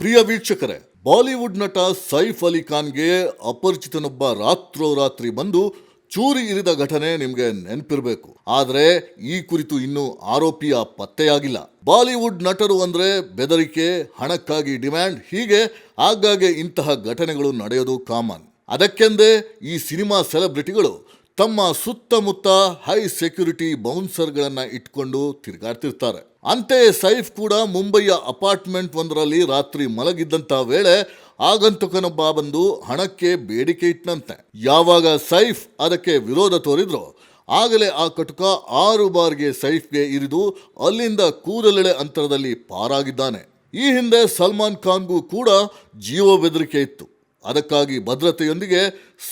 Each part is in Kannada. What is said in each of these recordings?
ಪ್ರಿಯ ವೀಕ್ಷಕರೇ, ಬಾಲಿವುಡ್ ನಟ ಸೈಫ್ ಅಲಿ ಖಾನ್ಗೆ ಅಪರಿಚಿತನೊಬ್ಬ ರಾತ್ರೋರಾತ್ರಿ ಬಂದು ಚೂರಿ ಇರಿದ ಘಟನೆ ನಿಮ್ಗೆ ನೆನಪಿರಬೇಕು. ಆದರೆ ಈ ಕುರಿತು ಇನ್ನೂ ಆರೋಪಿಯ ಪತ್ತೆಯಾಗಿಲ್ಲ. ಬಾಲಿವುಡ್ ನಟರು ಅಂದ್ರೆ ಬೆದರಿಕೆ, ಹಣಕ್ಕಾಗಿ ಡಿಮ್ಯಾಂಡ್, ಹೀಗೆ ಆಗಾಗ್ಗೆ ಇಂತಹ ಘಟನೆಗಳು ನಡೆಯೋದು ಕಾಮನ್. ಅದಕ್ಕೆಂದೇ ಈ ಸಿನಿಮಾ ಸೆಲೆಬ್ರಿಟಿಗಳು ತಮ್ಮ ಸುತ್ತಮುತ್ತ ಹೈ ಸೆಕ್ಯೂರಿಟಿ ಬೌನ್ಸರ್ಗಳನ್ನ ಇಟ್ಕೊಂಡು ತಿರುಗಾಡ್ತಿರ್ತಾರೆ. ಅಂತೆಯೇ ಸೈಫ್ ಕೂಡ ಮುಂಬೈಯ ಅಪಾರ್ಟ್ಮೆಂಟ್ ಒಂದರಲ್ಲಿ ರಾತ್ರಿ ಮಲಗಿದ್ದಂಥ ವೇಳೆ ಆಗಂತುಕನೊಬ್ಬ ಬಂದು ಹಣಕ್ಕೆ ಬೇಡಿಕೆ ಇಟ್ಟನಂತೆ ಯಾವಾಗ ಸೈಫ್ ಅದಕ್ಕೆ ವಿರೋಧ ತೋರಿದ್ರು ಆಗಲೇ ಆ ಕಟುಕ ಆರು ಬಾರ್ಗೆ ಸೈಫ್ಗೆ ಇರಿದು ಅಲ್ಲಿಂದ ಕೂದಲೆಳೆ ಅಂತರದಲ್ಲಿ ಪಾರಾಗಿದ್ದಾನೆ. ಈ ಹಿಂದೆ ಸಲ್ಮಾನ್ ಖಾನ್ಗೂ ಕೂಡ ಜೀವ ಬೆದರಿಕೆ ಇತ್ತು. ಅದಕ್ಕಾಗಿ ಭದ್ರತೆಯೊಂದಿಗೆ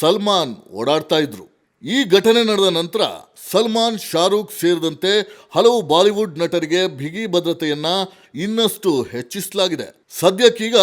ಸಲ್ಮಾನ್ ಓಡಾಡ್ತಾ ಇದ್ರು. ಈ ಘಟನೆ ನಡೆದ ನಂತರ ಸಲ್ಮಾನ್ ಶಾರೂಖ್ ಸೇರಿದಂತೆ ಹಲವು ಬಾಲಿವುಡ್ ನಟರಿಗೆ ಬಿಗಿ ಭದ್ರತೆಯನ್ನ ಇನ್ನಷ್ಟು ಹೆಚ್ಚಿಸಲಾಗಿದೆ. ಸದ್ಯಕ್ಕೀಗ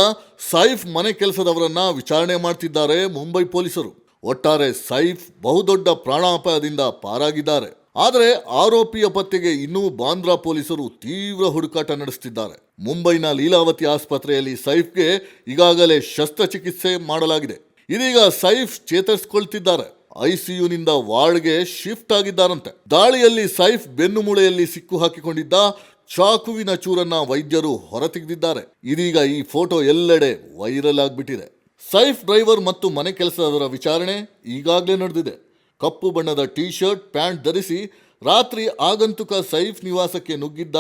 ಸೈಫ್ ಮನೆ ಕೆಲಸದವರನ್ನ ವಿಚಾರಣೆ ಮಾಡ್ತಿದ್ದಾರೆ ಮುಂಬೈ ಪೊಲೀಸರು. ಒಟ್ಟಾರೆ ಸೈಫ್ ಬಹುದೊಡ್ಡ ಪ್ರಾಣಾಪಾಯದಿಂದ ಪಾರಾಗಿದ್ದಾರೆ. ಆದರೆ ಆರೋಪಿಯ ಪತ್ತೆಗೆ ಇನ್ನೂ ಬಾಂದ್ರಾ ಪೊಲೀಸರು ತೀವ್ರ ಹುಡುಕಾಟ ನಡೆಸುತ್ತಿದ್ದಾರೆ ಮುಂಬೈನ ಲೀಲಾವತಿ ಆಸ್ಪತ್ರೆಯಲ್ಲಿ ಸೈಫ್ಗೆ ಈಗಾಗಲೇ ಶಸ್ತ್ರಚಿಕಿತ್ಸೆ ಮಾಡಲಾಗಿದೆ. ಇದೀಗ ಸೈಫ್ ಚೇತರಿಸಿಕೊಳ್ತಿದ್ದಾರೆ. ಐಸಿಯುನಿಂದ ವಾರ್ಡ್ಗೆ ಶಿಫ್ಟ್ ಆಗಿದ್ದಾರಂತೆ. ದಾಳಿಯಲ್ಲಿ ಸೈಫ್ ಬೆನ್ನುಮೂಳೆಯಲ್ಲಿ ಸಿಕ್ಕು ಹಾಕಿಕೊಂಡಿದ್ದ ಚಾಕುವಿನ ಚೂರನ್ನ ವೈದ್ಯರು ಹೊರತೆಗೆದಿದ್ದಾರೆ. ಇದೀಗ ಈ ಫೋಟೋ ಎಲ್ಲೆಡೆ ವೈರಲ್ ಆಗಿಬಿಟ್ಟಿದೆ. ಸೈಫ್ ಡ್ರೈವರ್ ಮತ್ತು ಮನೆ ಕೆಲಸದವರ ವಿಚಾರಣೆ ಈಗಾಗಲೇ ನಡೆದಿದೆ. ಕಪ್ಪು ಬಣ್ಣದ ಟೀ ಶರ್ಟ್ ಪ್ಯಾಂಟ್ ಧರಿಸಿ ರಾತ್ರಿ ಆಗಂತುಕ ಸೈಫ್ ನಿವಾಸಕ್ಕೆ ನುಗ್ಗಿದ್ದ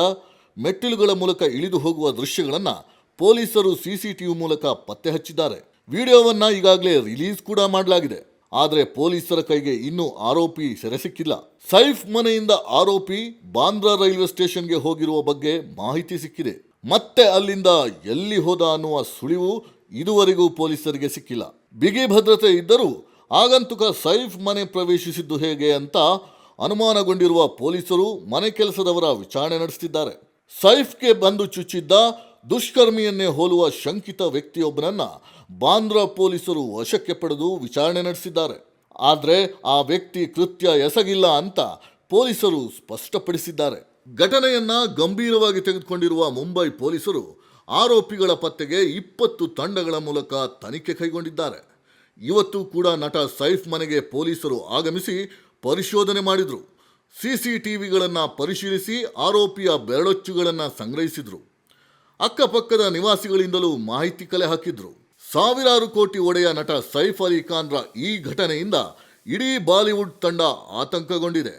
ಮೆಟ್ಟಿಲುಗಳ ಮೂಲಕ ಇಳಿದು ಹೋಗುವ ದೃಶ್ಯಗಳನ್ನು ಪೊಲೀಸರು ಸಿಸಿಟಿವಿ ಮೂಲಕ ಪತ್ತೆ ಹಚ್ಚಿದ್ದಾರೆ. ವಿಡಿಯೋವನ್ನು ಈಗಾಗಲೇ ರಿಲೀಸ್ ಕೂಡ ಮಾಡಲಾಗಿದೆ. ಆದರೆ ಪೊಲೀಸರ ಕೈಗೆ ಇನ್ನೂ ಆರೋಪಿ ಸೆರೆ ಸಿಕ್ಕಿಲ್ಲ ಸೈಫ್ ಮನೆಯಿಂದ ಆರೋಪಿ ಬಾಂದ್ರಾ ರೈಲ್ವೆ ಸ್ಟೇಷನ್ಗೆ ಹೋಗಿರುವ ಬಗ್ಗೆ ಮಾಹಿತಿ ಸಿಕ್ಕಿದೆ. ಮತ್ತೆ ಅಲ್ಲಿಂದ ಎಲ್ಲಿ ಹೋದ ಅನ್ನುವ ಸುಳಿವು ಇದುವರೆಗೂ ಪೊಲೀಸರಿಗೆ ಸಿಕ್ಕಿಲ್ಲ. ಬಿಗಿ ಭದ್ರತೆ ಇದ್ದರೂ ಆಗಂತುಕ ಸೈಫ್ ಮನೆ ಪ್ರವೇಶಿಸಿದ್ದು ಹೇಗೆ ಅಂತ ಅನುಮಾನಗೊಂಡಿರುವ ಪೊಲೀಸರು ಮನೆ ಕೆಲಸದವರ ವಿಚಾರಣೆ ನಡೆಸುತ್ತಿದ್ದಾರೆ ಸೈಫ್ಗೆ ಬಂದು ಚುಚ್ಚಿದ್ದ ದುಷ್ಕರ್ಮಿಯನ್ನೇ ಹೋಲುವ ಶಂಕಿತ ವ್ಯಕ್ತಿಯೊಬ್ಬನನ್ನ ಬಾಂದ್ರಾ ಪೊಲೀಸರು ವಶಕ್ಕೆ ಪಡೆದು ವಿಚಾರಣೆ ನಡೆಸಿದ್ದಾರೆ. ಆದರೆ ಆ ವ್ಯಕ್ತಿ ಕೃತ್ಯ ಎಸಗಿಲ್ಲ ಅಂತ ಪೊಲೀಸರು ಸ್ಪಷ್ಟಪಡಿಸಿದ್ದಾರೆ. ಘಟನೆಯನ್ನ ಗಂಭೀರವಾಗಿ ತೆಗೆದುಕೊಂಡಿರುವ ಮುಂಬೈ ಪೊಲೀಸರು ಆರೋಪಿಗಳ ಪತ್ತೆಗೆ ಇಪ್ಪತ್ತು ತಂಡಗಳ ಮೂಲಕ ತನಿಖೆ ಕೈಗೊಂಡಿದ್ದಾರೆ. ಇವತ್ತು ಕೂಡ ನಟ ಸೈಫ್ ಮನೆಗೆ ಪೊಲೀಸರು ಆಗಮಿಸಿ ಪರಿಶೋಧನೆ ಮಾಡಿದರು. ಸಿಸಿಟಿವಿಗಳನ್ನು ಪರಿಶೀಲಿಸಿ ಆರೋಪಿಯ ಬೆರಳೊಚ್ಚುಗಳನ್ನು ಸಂಗ್ರಹಿಸಿದ್ರು. ಅಕ್ಕಪಕ್ಕದ ನಿವಾಸಿಗಳಿಂದಲೂ ಮಾಹಿತಿ ಕಲೆ ಹಾಕಿದ್ರು. ಸಾವಿರಾರು ಕೋಟಿ ಒಡೆಯ ನಟ ಸೈಫ್ ಅಲಿ ಖಾನ್ರ ಈ ಘಟನೆಯಿಂದ ಇಡೀ ಬಾಲಿವುಡ್ ತಂಡ ಆತಂಕಗೊಂಡಿದೆ.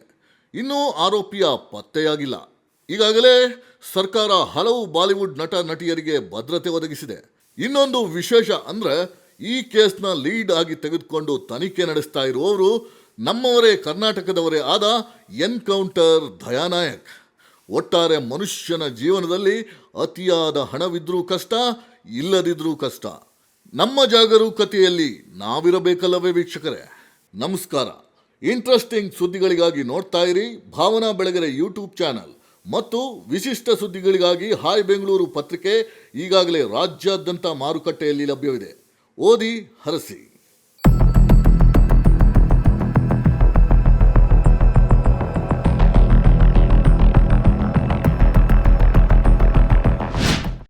ಇನ್ನೂ ಆರೋಪಿಯ ಪತ್ತೆಯಾಗಿಲ್ಲ. ಈಗಾಗಲೇ ಸರ್ಕಾರ ಹಲವು ಬಾಲಿವುಡ್ ನಟ ನಟಿಯರಿಗೆ ಭದ್ರತೆ ಒದಗಿಸಿದೆ. ಇನ್ನೊಂದು ವಿಶೇಷ ಅಂದ್ರೆ ಈ ಕೇಸ್ನ ಲೀಡ್ ಆಗಿ ತೆಗೆದುಕೊಂಡು ತನಿಖೆ ನಡೆಸ್ತಾ ಇರುವವರು ನಮ್ಮವರೇ ಕರ್ನಾಟಕದವರೇ ಆದ ಎನ್ಕೌಂಟರ್ ದಯಾನಾಯಕ್. ಒಟ್ಟಾರೆ ಮನುಷ್ಯನ ಜೀವನದಲ್ಲಿ ಅತಿಯಾದ ಹಣವಿದ್ರೂ ಕಷ್ಟ, ಇಲ್ಲದಿದ್ರೂ ಕಷ್ಟ. ನಮ್ಮ ಜಾಗರೂಕತೆಯಲ್ಲಿ ನಾವಿರಬೇಕಲ್ಲವೇ ವೀಕ್ಷಕರೇ? ನಮಸ್ಕಾರ. ಇಂಟ್ರೆಸ್ಟಿಂಗ್ ಸುದ್ದಿಗಳಿಗಾಗಿ ನೋಡ್ತಾ ಇರಿ ಭಾವನಾ ಬೆಳಗೆರೆ ಯೂಟ್ಯೂಬ್ ಚಾನಲ್. ಮತ್ತು ವಿಶಿಷ್ಟ ಸುದ್ದಿಗಳಿಗಾಗಿ ಹಾಯ್ ಬೆಂಗಳೂರು ಪತ್ರಿಕೆ ಈಗಾಗಲೇ ರಾಜ್ಯಾದ್ಯಂತ ಮಾರುಕಟ್ಟೆಯಲ್ಲಿ ಲಭ್ಯವಿದೆ. ಓದಿ ಹರಸಿ.